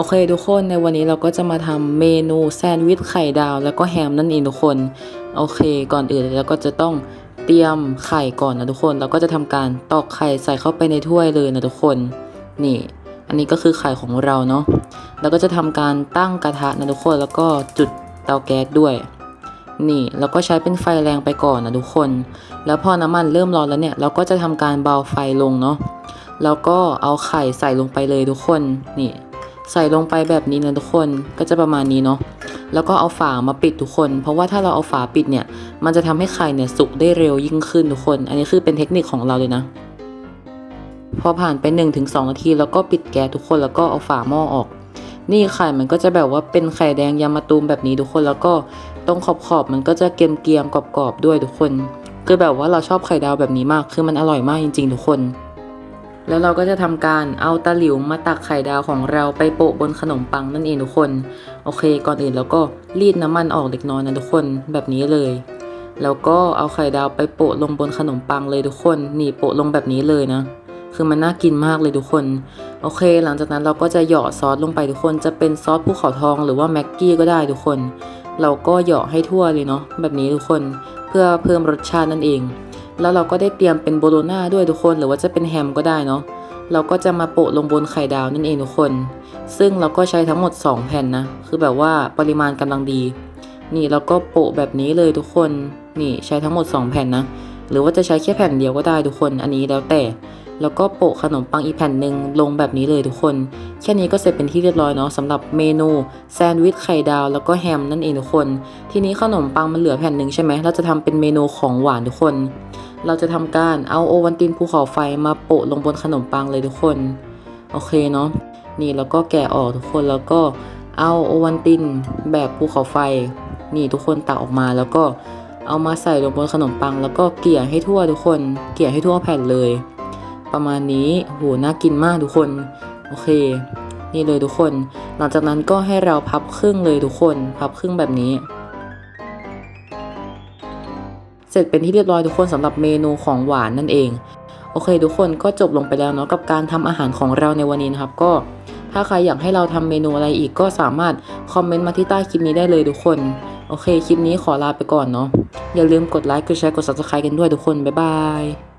โอเคทุกคนในวันนี้เราก็จะมาทำเมนูแซนด์วิชไข่ดาวแล้วก็แฮมนั่นเองทุกคน โอเค ก่อนอื่นเราก็จะต้องเตรียมไข่ก่อนนะทุกคน เราก็จะทำการตอกไข่ใส่เข้าไปในถ้วยเลยนะทุกคน นี่ อันนี้ก็คือไข่ของเราเนาะแล้วก็จะทำการตั้งกระทะนะทุกคน แล้วก็จุดเตาแก๊สด้วย นี่แล้วก็ใช้เป็นไฟแรงไปก่อนนะทุกคน แล้วพอน้ำมันเริ่มร้อนแล้วเนี่ย เราก็จะทำการเบาไฟลงเนาะแล้วก็เอาไข่ใส่ลงไปเลยทุกคนนี่ ใส่ลงไปแบบนี้นะทุกคนก็จะประมาณนี้เนาะแล้วก็เอาฝามาปิดทุกคน เพราะว่าถ้าเราเอาฝาปิดเนี่ย มันจะทำให้ไข่เนี่ยสุกได้เร็วยิ่งขึ้นทุกคน อันนี้คือเป็นเทคนิคของเราเลยนะ พอผ่านไป 1-2 นาที แล้วก็ปิดแก๊สทุกคนแล้วก็เอาฝาหม้อออก นี่ไข่มันก็จะแบบว่าเป็นไข่แดงยามาตูมแบบนี้ทุกคนแล้วก็ตรงขอบขอบมันก็จะเกรียมๆกรอบๆด้วยทุกคน คือแบบว่าเราชอบไข่ดาวแบบนี้มาก คือมันอร่อยมากจริง ๆ ทุกคน แล้วเราก็จะทำการเอาตะหลิวมาตักไข่ดาวของเราไปโปะบนขนมปังนั่นเองทุกคน โอเค ก่อนอื่นเราก็รีดน้ำมันออกเล็กน้อยนะทุกคนแบบนี้เลย แล้วก็เอาไข่ดาวไปโปะลงบนขนมปังเลยทุกคน นี่โปะลงแบบนี้เลยนะ คือมันน่ากินมากเลยทุกคน โอเค หลังจากนั้นเราก็จะเหยาะซอสลงไปทุกคน จะเป็นซอสภูเขาทองหรือว่าแม็กกี้ก็ได้ทุกคน เราก็เหยาะให้ทั่วเลยเนาะแบบนี้ทุกคน เพื่อเพิ่มรสชาตินั่นเอง แล้วเราก็ได้เตรียมเป็นโบโลน่าด้วยทุกคนหรือว่าจะเป็นแฮมก็ได้เนาะเราก็จะมาโปะลงบนไข่ดาวนั่นเองทุกคน ซึ่งเราก็ใช้ทั้งหมด 2 แผ่นนะ คือแบบว่าปริมาณกำลังดี นี่เราก็โปะแบบนี้เลยทุกคน นี่ใช้ทั้งหมด 2 แผ่นนะ หรือว่าจะใช้แค่แผ่นเดียวก็ได้ทุกคน อันนี้แล้วแต่ แล้วก็โปะขนมปังอีกแผ่นหนึ่งลงแบบนี้เลยทุกคน แค่นี้ก็เสร็จเป็นที่เรียบร้อยเนาะสำหรับเมนูแซนด์วิชไข่ดาวแล้วก็แฮมนั่นเองทุกคน ทีนี้ขนมปังมันเหลือแผ่นหนึ่งใช่ไหมเราจะทำเป็นเมนูของหวานทุกคน เราจะทำการเอาโอวันตินภูเขาไฟมาโปะลงบนขนมปังเลยทุกคน โอเคเนาะนี่แล้วก็แกะออกทุกคนแล้วก็เอาโอวันตินแบบภูเขาไฟ นี่ทุกคนตักออกมาแล้วก็เอามาใส่ลงบนขนมปัง แล้วก็เกลี่ยให้ทั่วทุกคน เกลี่ยให้ทั่วแผ่นเลย ประมาณนี้โหน่ากินมากทุกคนโอเค นี่เลยทุกคน หลังจากนั้นก็ให้เราพับครึ่งเลยทุกคน พับครึ่งแบบนี้ เสร็จเป็นที่เรียบร้อยทุกคนสำหรับเมนูของหวานนั่นเอง โอเค ทุกคนก็จบลงไปแล้วเนาะกับการทำอาหารของเราในวันนี้นะครับ ก็ถ้าใครอยากให้เราทำเมนูอะไรอีกก็สามารถคอมเมนต์มาที่ใต้คลิปนี้ได้เลยทุกคน โอเค คลิปนี้ขอลาไปก่อนเนาะอย่าลืมกดไลค์กดแชร์กด subscribe กันด้วยทุกคนบ๊ายบาย